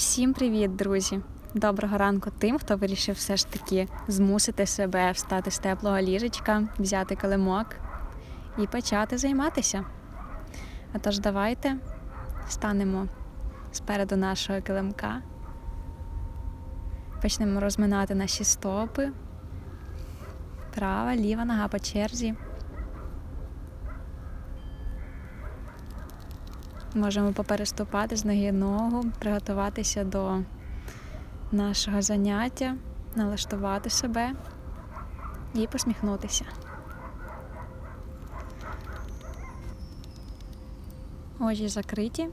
Всім привіт, друзі! Доброго ранку тим, хто вирішив все ж таки змусити себе встати з теплого ліжечка, взяти килимок і почати займатися. Отож, давайте станемо спереду нашого килимка, почнемо розминати наші стопи, права, ліва нога по черзі. Можемо попереступати з ноги ногу, приготуватися до нашого заняття, налаштувати себе і посміхнутися. Очі закриті,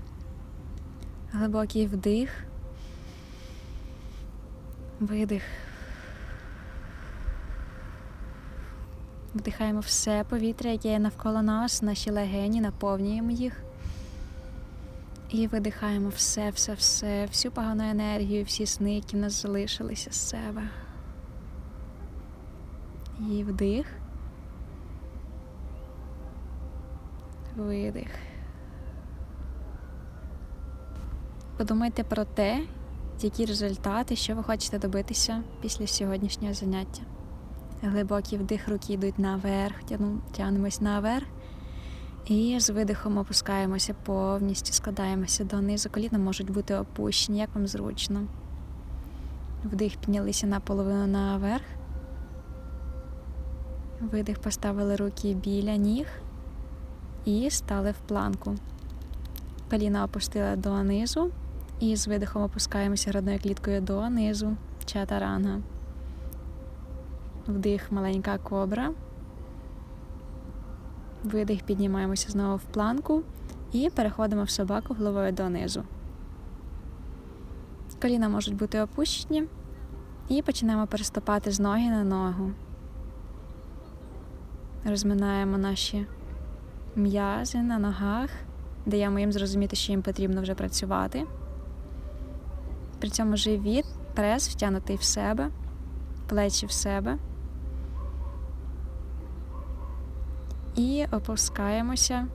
глибокий вдих, видих. Вдихаємо все повітря, яке є навколо нас, наші легені, наповнюємо їх. І видихаємо все, все, все, всю погану енергію, всі сни, які нас залишилися з себе. І вдих. Видих. Подумайте про те, які результати, що ви хочете добитися після сьогоднішнього заняття. Глибокий вдих, руки йдуть наверх, тягнемось наверх. І з видихом опускаємося повністю, складаємося донизу. Коліна можуть бути опущені, як вам зручно. Вдих піднялися наполовину наверх. Видих поставили руки біля ніг і стали в планку. Коліна опустили донизу. І з видихом опускаємося грудною кліткою донизу. Чатаранга. Вдих маленька кобра. Видих, піднімаємося знову в планку і переходимо в собаку головою донизу. Коліна можуть бути опущені. І починаємо переступати з ноги на ногу. Розминаємо наші м'язи на ногах, даємо їм зрозуміти, що їм потрібно вже працювати. При цьому живіт, прес втягнутий в себе, плечі в себе. І опускаємося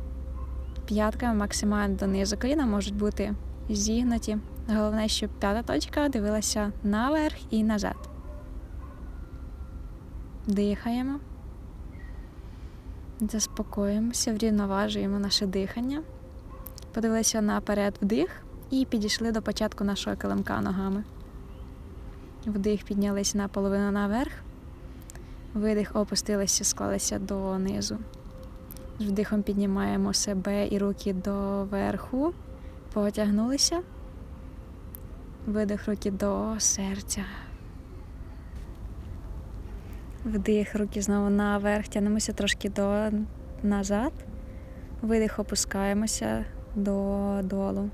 п'ятками максимально донизу. Коліна можуть бути зігнуті. Головне, щоб п'ята точка дивилася наверх і назад. Дихаємо. Заспокоїмося, врівноважуємо наше дихання. Подивилися наперед вдих і підійшли до початку нашого килимка ногами. Вдих піднялися наполовину наверх. Видих опустилися, склалися донизу. Вдихом піднімаємо себе і руки до верху, потягнулися. Видих руки до серця. Вдих, руки знову наверх, тягнемося трошки до назад. Видих, опускаємося до долу.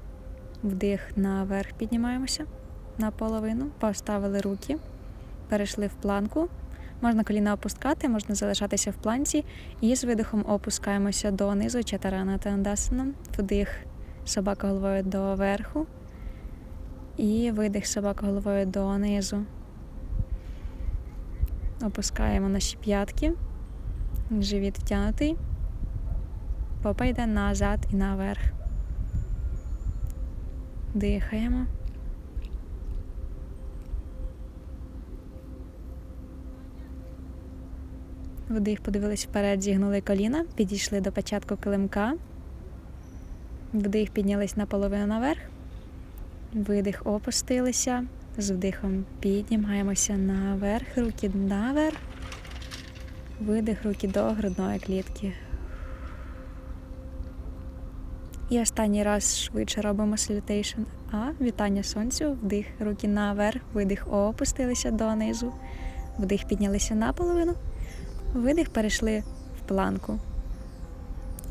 Вдих наверх піднімаємося наполовину, поставили руки, перейшли в планку. Можна коліна опускати, можна залишатися в планці. І з видихом опускаємося донизу, чатарана тандасаном. Вдих собака головою до верху. І видих собака головою донизу. Опускаємо наші п'ятки. Живіт втягнутий. Попа йде назад і наверх. Дихаємо. Вдих, подивились вперед, зігнули коліна, підійшли до початку килимка. Вдих, піднялись наполовину наверх. Видих, опустилися. З вдихом піднімаємося наверх, руки наверх. Видих, руки до грудної клітки. І останній раз швидше робимо салютейшн. А, вітання сонцю, вдих, руки наверх, видих, опустилися донизу. Вдих, піднялися наполовину. Видих, перейшли в планку.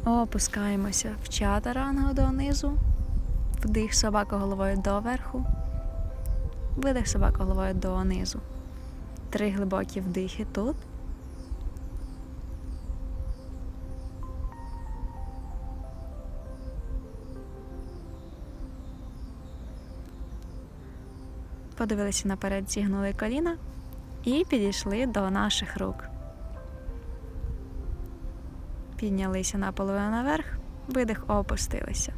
Опускаємося в чатарангу донизу. Вдих собака головою доверху. Видих собака головою донизу. Три глибокі вдихи тут. Подивилися наперед, зігнули коліна і підійшли до наших рук. Піднялися наполовину наверх, видих, опустилися.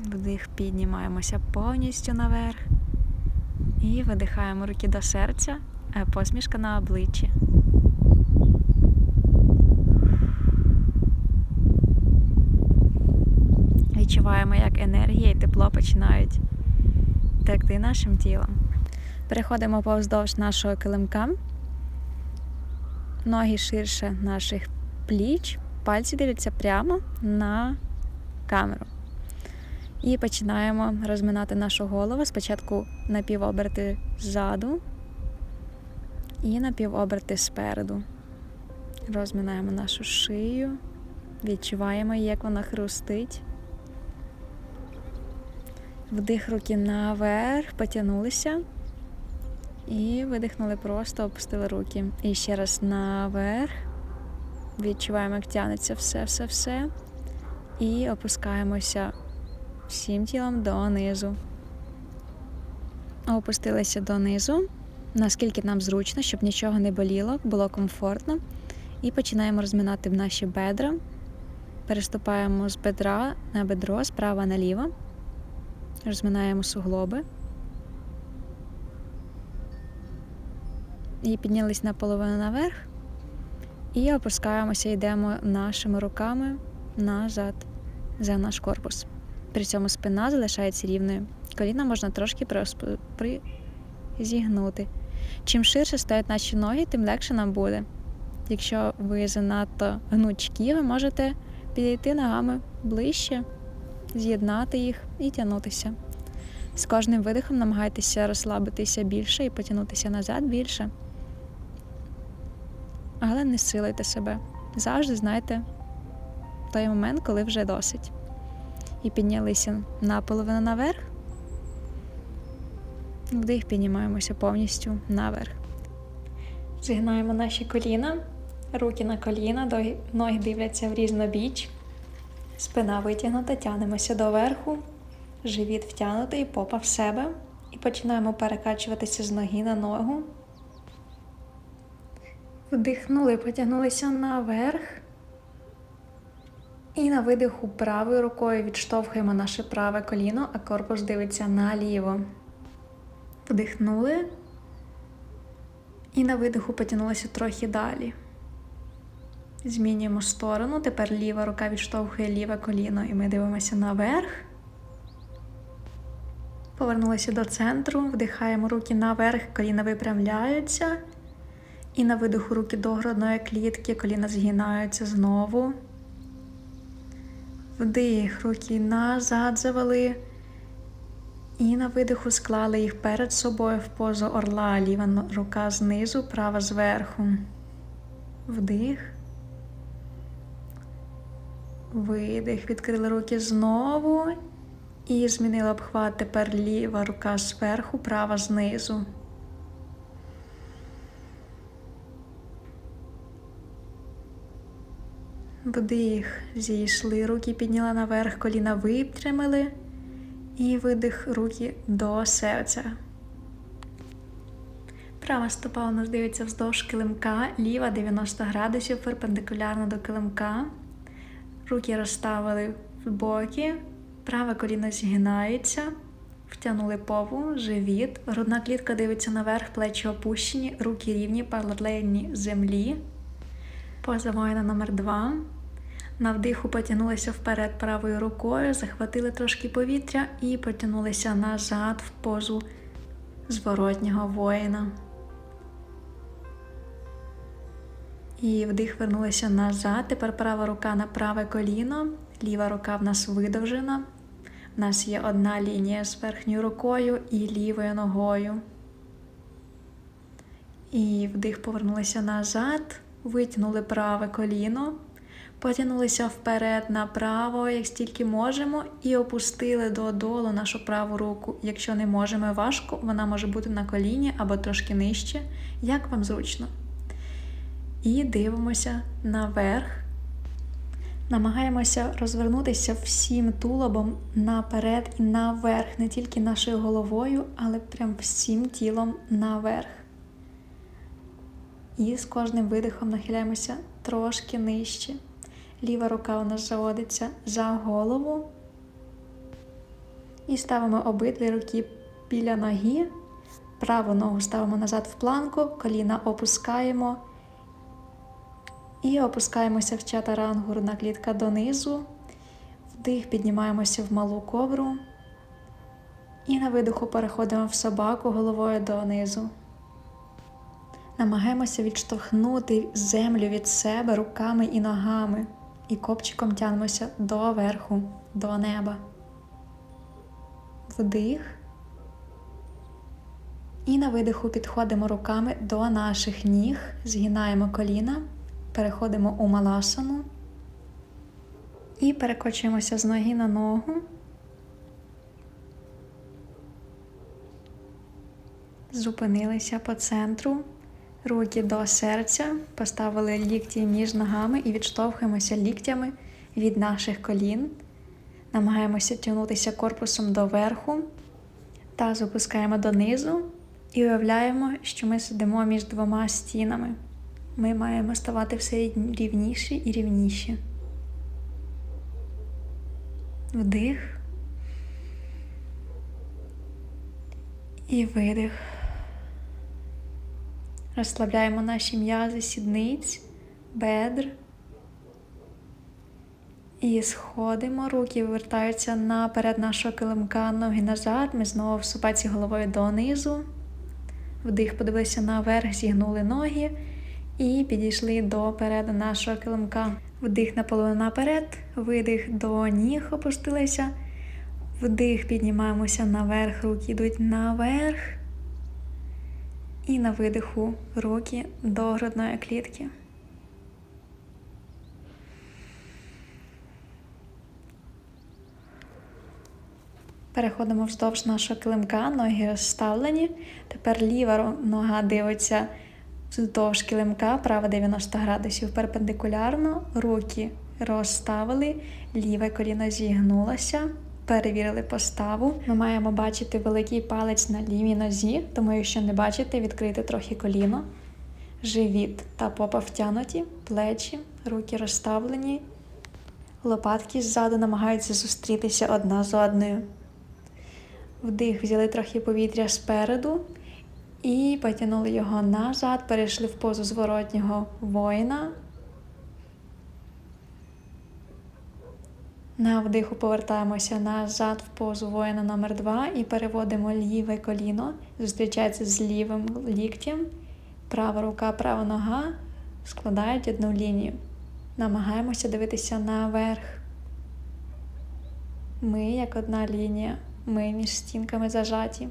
Вдих, піднімаємося повністю наверх. І видихаємо руки до серця, а посмішка на обличчі. Відчуваємо, як енергія і тепло починають текти нашим тілом. Переходимо повздовж нашого килимка. Ноги ширше наших пліч, пальці дивляться прямо на камеру. І починаємо розминати нашу голову. Спочатку напівоберти ззаду і напівоберти спереду. Розминаємо нашу шию, відчуваємо, як вона хрустить. Вдих руки наверх, потягнулися. І видихнули просто, опустили руки. І ще раз наверх. Відчуваємо, як тягнеться все-все-все. І опускаємося всім тілом донизу. Опустилися донизу, наскільки нам зручно, щоб нічого не боліло, було комфортно. І починаємо розминати наші бедра. Переступаємо з бедра на бедро, справа наліво. Розминаємо суглоби. І піднялись наполовину наверх. І опускаємося, йдемо нашими руками назад за наш корпус. При цьому спина залишається рівною. Коліна можна трошки зігнути. Чим ширше стоять наші ноги, тим легше нам буде. Якщо ви занадто гнучкі, ви можете підійти ногами ближче, з'єднати їх і тягнутися. З кожним видихом намагайтеся розслабитися більше і потягнутися назад більше. Але не силайте себе. Завжди знайте той момент, коли вже досить. І піднялися наполовину наверх. Вдих піднімаємося повністю наверх. Згинаємо наші коліна, руки на коліна, ноги дивляться в різнобіч. Спина витягнута, тянемося доверху, живіт втягнутий, попа в себе. І починаємо перекачуватися з ноги на ногу. Вдихнули, потягнулися наверх. І на видиху правою рукою відштовхуємо наше праве коліно, а корпус дивиться наліво. Вдихнули. І на видиху потягнулися трохи далі. Змінюємо сторону. Тепер ліва рука відштовхує ліве коліно, і ми дивимося наверх. Повернулися до центру, вдихаємо руки наверх, коліна випрямляються. І на видиху руки до грудної клітки, коліна згинаються знову. Вдих, руки назад завели. І на видиху склали їх перед собою в позу орла, ліва рука знизу, права зверху. Вдих. Видих. Відкрили руки знову. І змінили обхват. Тепер ліва рука зверху, права знизу. Вдих, зійшли, руки підняла наверх, коліна витримали. І видих руки до серця. Права стопа у нас дивиться вздовж килимка, ліва 90 градусів перпендикулярно до килимка. Руки розставили в боки, праве коліно згинається, втягнули пову, живіт, грудна клітка дивиться наверх, плечі опущені, руки рівні, паралельні землі. Поза воїна номер 2 на вдиху потягнулися вперед правою рукою, захватили трошки повітря і потягнулися назад в позу зворотнього воїна. І вдих вернулися назад. Тепер права рука на праве коліно, ліва рука в нас видовжена. У нас є одна лінія з верхньою рукою і лівою ногою. І вдих повернулися назад, витягнули праве коліно. Потягнулися вперед направо, як стільки можемо, і опустили додолу нашу праву руку. Якщо не можемо важко, вона може бути на коліні або трошки нижче, як вам зручно. І дивимося наверх. Намагаємося розвернутися всім тулобом наперед і наверх, не тільки нашою головою, але прям всім тілом наверх. І з кожним видихом нахиляємося трошки нижче. Ліва рука у нас заводиться за голову. І ставимо обидві руки біля ноги. Праву ногу ставимо назад в планку, коліна опускаємо. І опускаємося в чатарангу, грудна клітка донизу. Вдих, піднімаємося в малу ковру. І на видиху переходимо в собаку головою донизу. Намагаємося відштовхнути землю від себе руками і ногами. І копчиком тягнемося до верху, до неба. Вдих. І на видиху підходимо руками до наших ніг, згинаємо коліна, переходимо у маласану і перекочуємося з ноги на ногу. Зупинилися по центру, руки до серця, поставили лікті між ногами і відштовхуємося ліктями від наших колін. Намагаємося тягнутися корпусом до верху, таз опускаємо донизу і уявляємо, що ми сидимо між двома стінами. Ми маємо ставати все рівніші і рівніші. Вдих і видих. Розслабляємо наші м'язи сідниць, бедр. І сходимо, руки вивертаються наперед нашого килимка, ноги назад. Ми знову в супаці головою донизу. Вдих, подивилися наверх, зігнули ноги і підійшли до переду нашого килимка. Вдих наполовину наперед, видих до ніг опустилися. Вдих, піднімаємося наверх, руки йдуть наверх. І на видиху руки до грудної клітки. Переходимо вздовж нашого килимка, ноги розставлені. Тепер ліва нога дивиться вздовж килимка, права 90 градусів перпендикулярно, руки розставили, ліве коліно зігнулося. Перевірили поставу. Ми маємо бачити великий палець на лівій нозі, тому якщо не бачите, відкрити трохи коліно, живіт та попа втянуті, плечі, руки розставлені, лопатки ззаду намагаються зустрітися одна з одною. Вдих, взяли трохи повітря спереду і потягнули його назад, перейшли в позу зворотнього воїна. На вдиху повертаємося назад в позу воїна номер 2 і переводимо ліве коліно, зустрічається з лівим ліктем. Права рука, права нога складають одну лінію. Намагаємося дивитися наверх. Ми як одна лінія. Ми між стінками зажаті.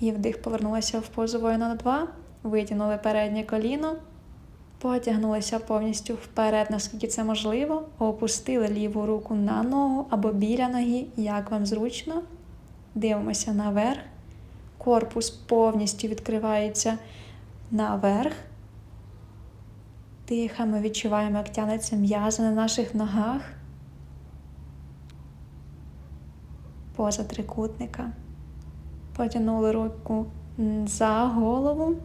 І вдих повернулася в позу воїна на два, витягнули переднє коліно, потягнулися повністю вперед, наскільки це можливо, опустили ліву руку на ногу або біля ноги, як вам зручно. Дивимося наверх. Корпус повністю відкривається наверх. Дихаємо, відчуваємо, як тянеться м'язи на наших ногах. поза трикутника. Потягнули руку за голову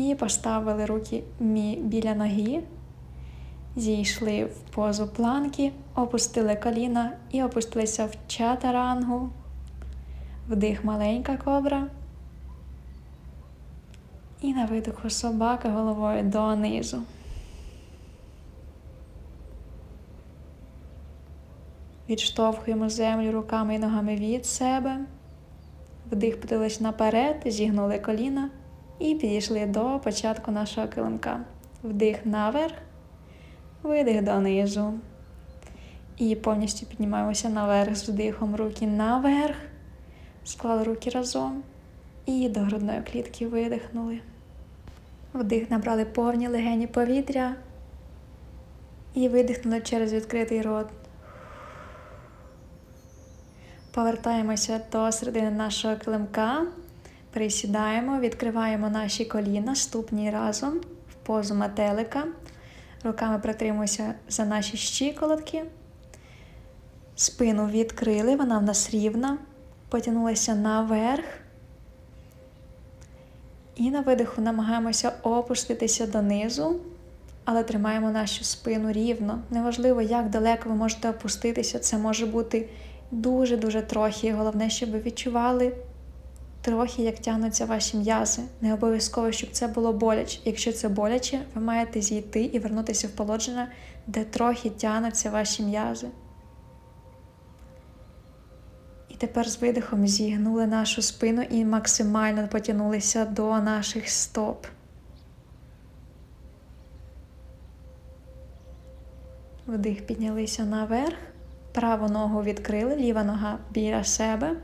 і поставили руки біля ноги, зійшли в позу планки, опустили коліна і опустилися в чатарангу, вдих маленька кобра. І на видиху собака головою донизу. Відштовхуємо землю руками і ногами від себе. Вдих подивились наперед, зігнули коліна і підійшли до початку нашого килимка. Вдих наверх, видих донизу. І повністю піднімаємося наверх з вдихом руки наверх. Склали руки разом. І до грудної клітки видихнули. Вдих набрали повні легені повітря. І видихнули через відкритий рот. Повертаємося до середини нашого килимка, присідаємо, відкриваємо наші коліна, ступні разом в позу метелика. Руками притримуємося за наші щиколотки. Спину відкрили, вона в нас рівна. Потягнулися наверх. І на видиху намагаємося опуститися донизу. але тримаємо нашу спину рівно. Неважливо, як далеко ви можете опуститися, це може бути дуже-дуже трохи. Головне, щоб ви відчували трохи, як тягнуться ваші м'язи. Не обов'язково, щоб це було боляче. Якщо це боляче, ви маєте зійти і вернутися в положення, де трохи тягнуться ваші м'язи. І тепер з видихом зігнули нашу спину і максимально потягнулися до наших стоп. Вдих піднялися наверх, праву ногу відкрили, ліва нога біля себе,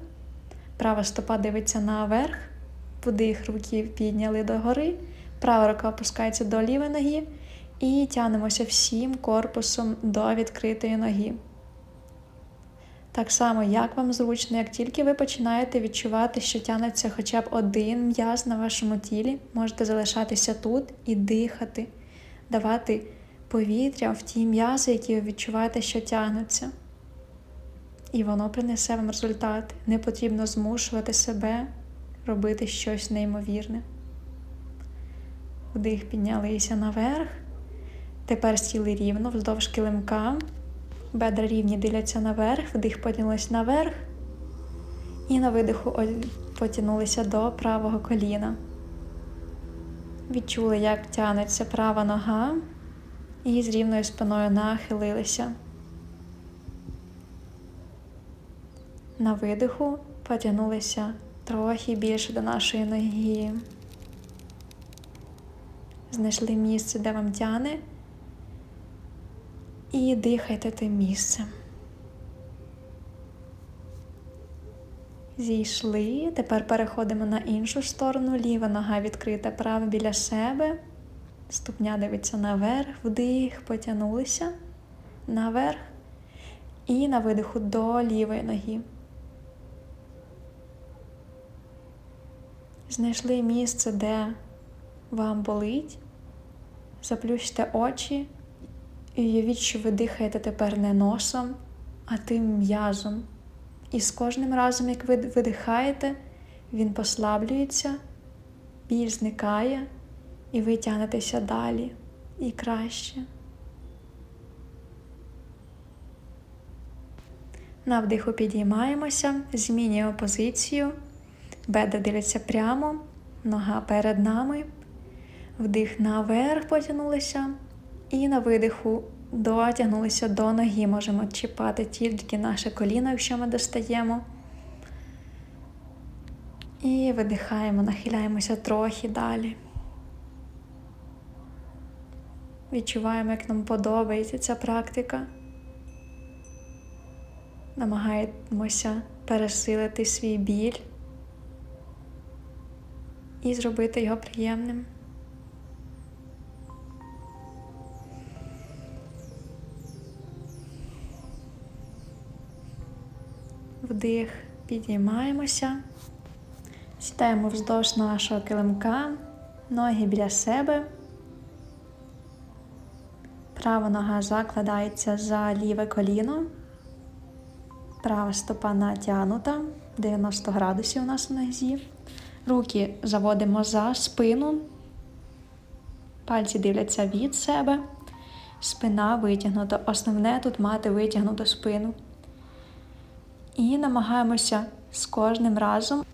права стопа дивиться наверх, вдих руки підняли догори, права рука опускається до лівої ноги і тягнемося всім корпусом до відкритої ноги. Так само, як вам зручно, як тільки ви починаєте відчувати, що тягнеться хоча б один м'яз на вашому тілі, можете залишатися тут і дихати, давати повітря в ті м'язи, які ви відчуваєте, що тягнуться. І воно принесе вам результат. Не потрібно змушувати себе робити щось неймовірне. Вдих піднялися наверх. Тепер сіли рівно вздовж килимка. Бедра рівні дивляться наверх, вдих потягнулися наверх. І на видиху потягнулися до правого коліна. Відчули, як тягнеться права нога, і з рівною спиною нахилилися. На видиху потягнулися трохи більше до нашої ноги. Знайшли місце, де вам тяне, і дихайте тим місцем. Зійшли. Тепер переходимо на іншу сторону. Ліва нога відкрита, права біля себе. Ступня дивиться наверх, вдих, потягнулися наверх. І на видиху до лівої ноги. Знайшли місце, де вам болить. Заплющте очі і уявіть, що ви дихаєте тепер не носом, а тим м'язом. І з кожним разом, як ви видихаєте, він послаблюється, біль зникає, і ви тягнетеся далі і краще. На вдиху підіймаємося, змінюємо позицію, бедра дивляться прямо, нога перед нами, вдих наверх потягнулися, і на видиху дотягнулися до ноги. Можемо чіпати тільки наше коліно, якщо ми достаємо. І видихаємо, нахиляємося трохи далі. Відчуваємо, як нам подобається ця практика. Намагаємося пересилити свій біль і зробити його приємним. Вдих, підіймаємося, сідаємо вздовж нашого килимка, ноги біля себе. Права нога закладається за ліве коліно, права стопа натягнута, 90 градусів у нас на нозі. Руки заводимо за спину, пальці дивляться від себе, спина витягнута. Основне тут мати витягнуту спину. І намагаємося з кожним разом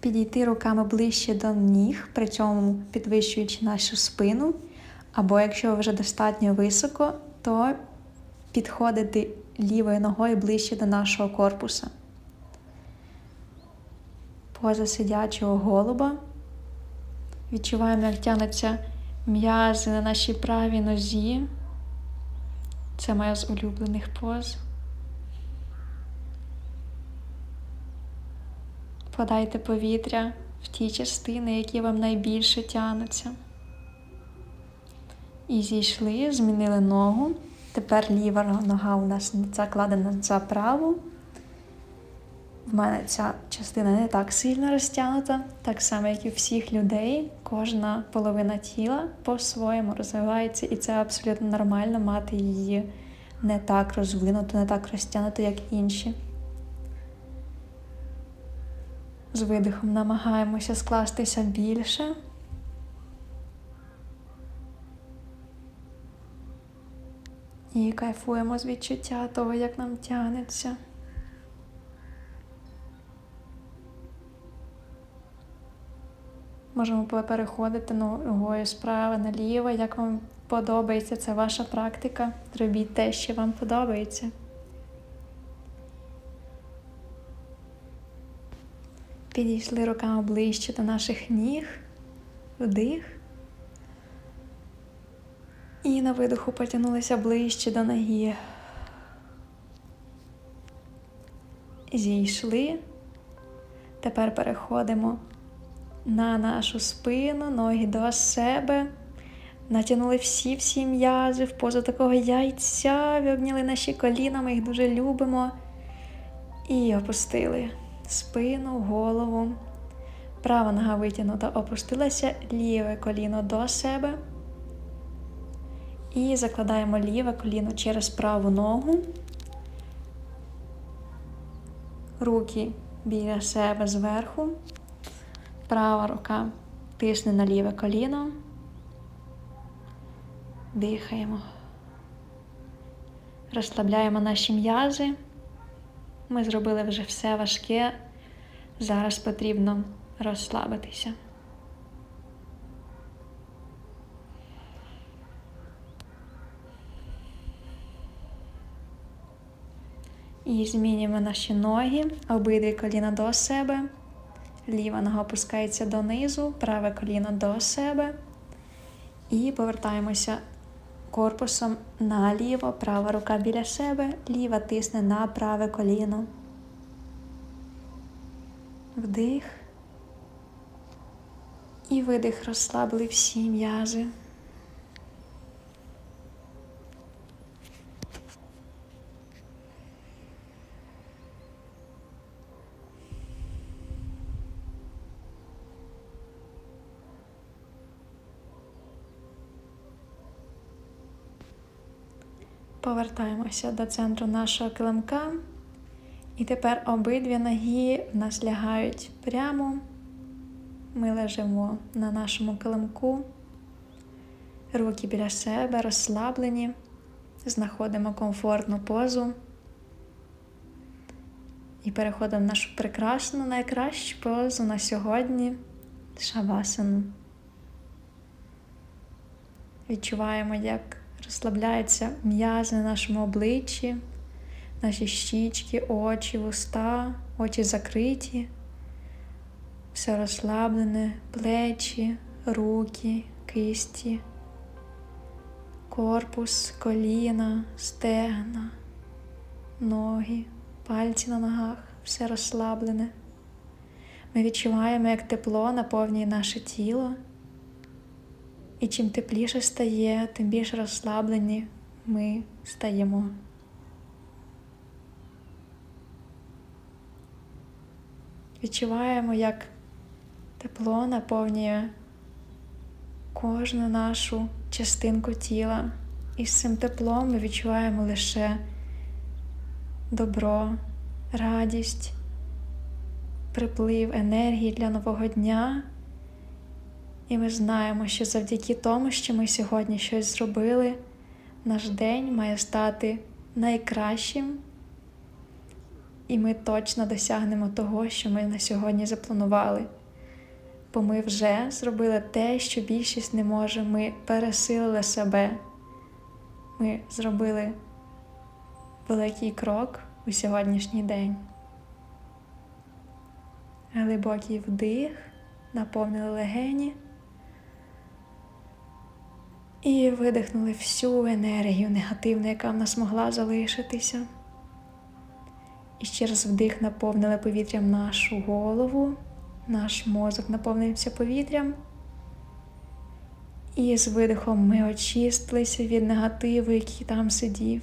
підійти руками ближче до ніг, при цьому підвищуючи нашу спину. Або якщо вже достатньо високо, то підходити лівою ногою ближче до нашого корпуса. Поза сидячого голуба. Відчуваємо, як тянуться м'язи на нашій правій нозі. Це моя з улюблених поз. Подайте повітря в ті частини, які вам найбільше тянуться. І зійшли, змінили ногу. Тепер ліва нога у нас закладена за праву. В мене ця частина не так сильно розтягнута, так само, як і всіх людей. Кожна половина тіла по-своєму розвивається, і це абсолютно нормально мати її не так розвинуту, не так розтягнуту, як інші. З видихом намагаємося скластися більше. І кайфуємо з відчуття того, як нам тягнеться. Можемо переходити ногою справа наліво, як вам подобається, це ваша практика. Робіть те, що вам подобається. Підійшли руками ближче до наших ніг, вдих. І на видоху потягнулися ближче до ноги. Зійшли. Тепер переходимо на нашу спину, ноги до себе. Натягнули всі-всі м'язи в позу такого яйця, виобняли наші коліна, ми їх дуже любимо. І опустили спину, голову. Права нога витягнута, опустилася ліве коліно до себе. І закладаємо ліве коліно через праву ногу. Руки біля себе зверху. Права рука тисне на ліве коліно. Дихаємо. Розслабляємо наші м'язи. Ми зробили вже все важке. Зараз потрібно розслабитися. І змінюємо наші ноги, обидві коліна до себе. Ліва нога опускається донизу, праве коліно до себе. І повертаємося корпусом наліво, права рука біля себе, ліва тисне на праве коліно. Вдих. І видих розслабили всі м'язи. Повертаємося до центру нашого килимка. І тепер обидві ноги в нас лягають прямо. Ми лежимо на нашому килимку, руки біля себе розслаблені, знаходимо комфортну позу і переходимо в нашу прекрасну, найкращу позу на сьогодні шавасану. Відчуваємо, як розслабляються м'язи на нашому обличчі, наші щічки, очі, вуста, очі закриті, все розслаблене, плечі, руки, кисті, корпус, коліна, стегна, ноги, пальці на ногах, все розслаблене. Ми відчуваємо, як тепло наповнює наше тіло. І чим тепліше стає, тим більш розслаблені ми стаємо. Відчуваємо, як тепло наповнює кожну нашу частинку тіла. І з цим теплом ми відчуваємо лише добро, радість, приплив енергії для нового дня. І ми знаємо, що завдяки тому, що ми сьогодні щось зробили, наш день має стати найкращим, і ми точно досягнемо того, що ми на сьогодні запланували. Бо ми вже зробили те, що більшість не може. Ми пересилили себе. Ми зробили великий крок у сьогоднішній день. Глибокий вдих, наповнили легені. І видихнули всю енергію негативну, яка в нас могла залишитися. І ще раз вдих наповнили повітрям нашу голову, наш мозок наповнився повітрям. І з видихом ми очистилися від негативу, який там сидів.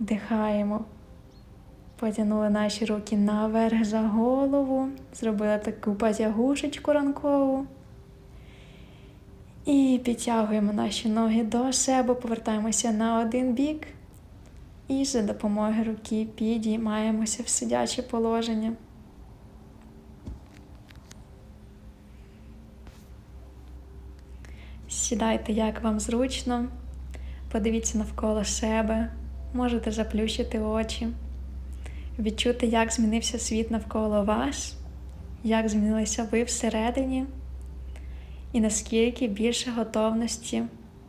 Вдихаємо. Потягнули наші руки наверх за голову, зробили таку потягушечку ранкову. І підтягуємо наші ноги до себе, повертаємося на один бік. І за допомогою руки підіймаємося в сидяче положення. Сідайте, як вам зручно, подивіться навколо себе, можете заплющити очі, відчути, як змінився світ навколо вас, як змінилися ви всередині, і наскільки більше готовності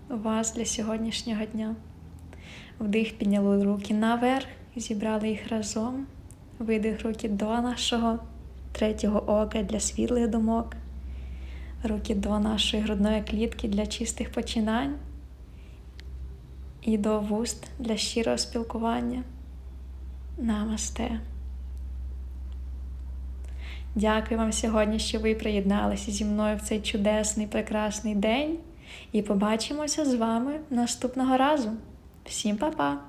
у вас для сьогоднішнього дня. Вдих підняли руки наверх, зібрали їх разом. Видих руки до нашого третього ока для світлих думок. Руки до нашої грудної клітки для чистих починань. І до вуст для щирого спілкування. Намасте. Дякую вам сьогодні, що ви приєдналися зі мною в цей чудесний, прекрасний день. І побачимося з вами наступного разу. Всім па-па!